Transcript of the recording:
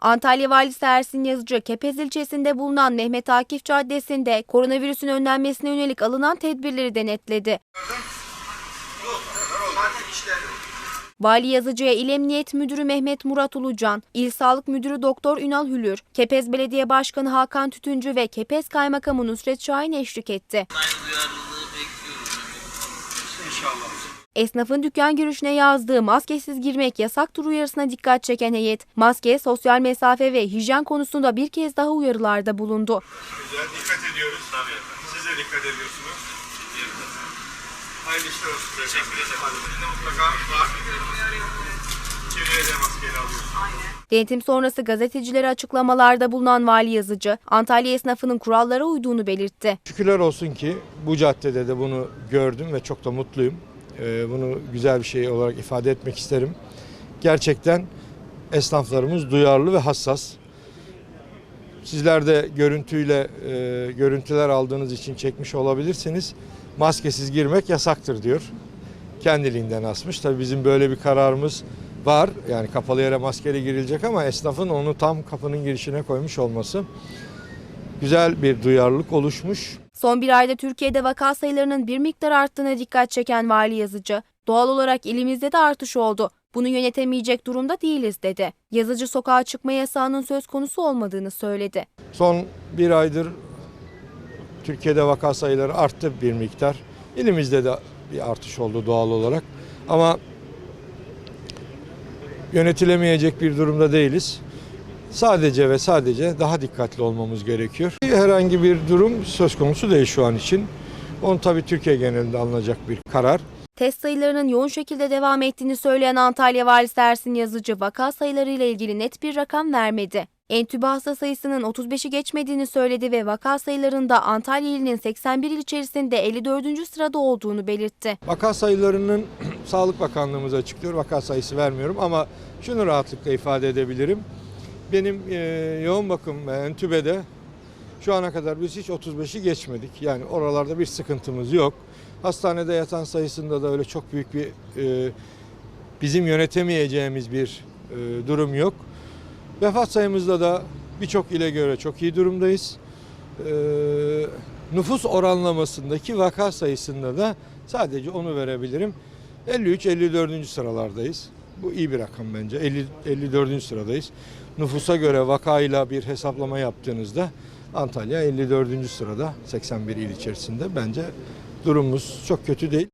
Antalya Valisi Ersin Yazıcı, Kepez ilçesinde bulunan Mehmet Akif Caddesi'nde koronavirüsün önlenmesine yönelik alınan tedbirleri denetledi. Vali Yazıcı'ya İl Emniyet Müdürü Mehmet Murat Ulucan, İl Sağlık Müdürü Doktor Ünal Hülür, Kepez Belediye Başkanı Hakan Tütüncü ve Kepez Kaymakamı Nusret Şahin eşlik etti. Aynı. Esnafın dükkan girişine yazdığı maskesiz girmek yasaktır uyarısına dikkat çeken heyet, maske, sosyal mesafe ve hijyen konusunda bir kez daha uyarılarda bulundu. Güzel, dikkat ediyoruz. Tabii Siz de dikkat ediyorsunuz. Hayırlı işler olsun. Teşekkür ederim. Mutlaka var. Kimliğe de maskeyle alıyorsunuz. Denetim sonrası gazetecilere açıklamalarda bulunan Vali Yazıcı, Antalya esnafının kurallara uyduğunu belirtti. Şükürler olsun ki bu caddede de bunu gördüm ve çok da mutluyum. Ee, Bunu güzel bir şey olarak ifade etmek isterim. Gerçekten esnaflarımız duyarlı ve hassas. Sizler de görüntüyle e, görüntüler aldığınız için çekmiş olabilirsiniz. Maskesiz girmek yasaktır diyor. Kendiliğinden asmış. Tabii bizim böyle bir kararımız var. Yani kapalı yere maskeli girilecek ama esnafın onu tam kapının girişine koymuş olması güzel bir duyarlılık oluşmuş. Son bir ayda Türkiye'de vaka sayılarının bir miktar arttığına dikkat çeken Vali Yazıcı, doğal olarak ilimizde de artış oldu. Bunu yönetemeyecek durumda değiliz dedi. Yazıcı sokağa çıkma yasağının söz konusu olmadığını söyledi. Son bir aydır Türkiye'de vaka sayıları arttı bir miktar. İlimizde de bir artış oldu doğal olarak. Ama yönetilemeyecek bir durumda değiliz. Sadece ve sadece daha dikkatli olmamız gerekiyor. Herhangi bir durum söz konusu değil şu an için. Onu tabii Türkiye genelinde alınacak bir karar. Test sayılarının yoğun şekilde devam ettiğini söyleyen Antalya Valisi Ersin Yazıcı vaka sayılarıyla ilgili net bir rakam vermedi. Entübe hasta sayısının 35'i geçmediğini söyledi ve vaka sayılarında Antalya ilinin 81 il içerisinde 54. sırada olduğunu belirtti. Vaka sayılarının Sağlık Bakanlığımız açıklıyor. Vaka sayısı vermiyorum ama şunu rahatlıkla ifade edebilirim. Benim e, yoğun bakım ve entübede şu ana kadar biz hiç 35'i geçmedik. Yani oralarda bir sıkıntımız yok. Hastanede yatan sayısında da öyle çok büyük bir e, bizim yönetemeyeceğimiz bir e, durum yok. Vefat sayımızda da birçok ile göre çok iyi durumdayız. E, nüfus oranlamasındaki vaka sayısında da sadece onu verebilirim. 53-54. sıralardayız. Bu iyi bir rakam bence. 50, 54. sıradayız. Nüfusa göre vakayla bir hesaplama yaptığınızda Antalya 54. sırada 81 il içerisinde. Bence durumumuz çok kötü değil.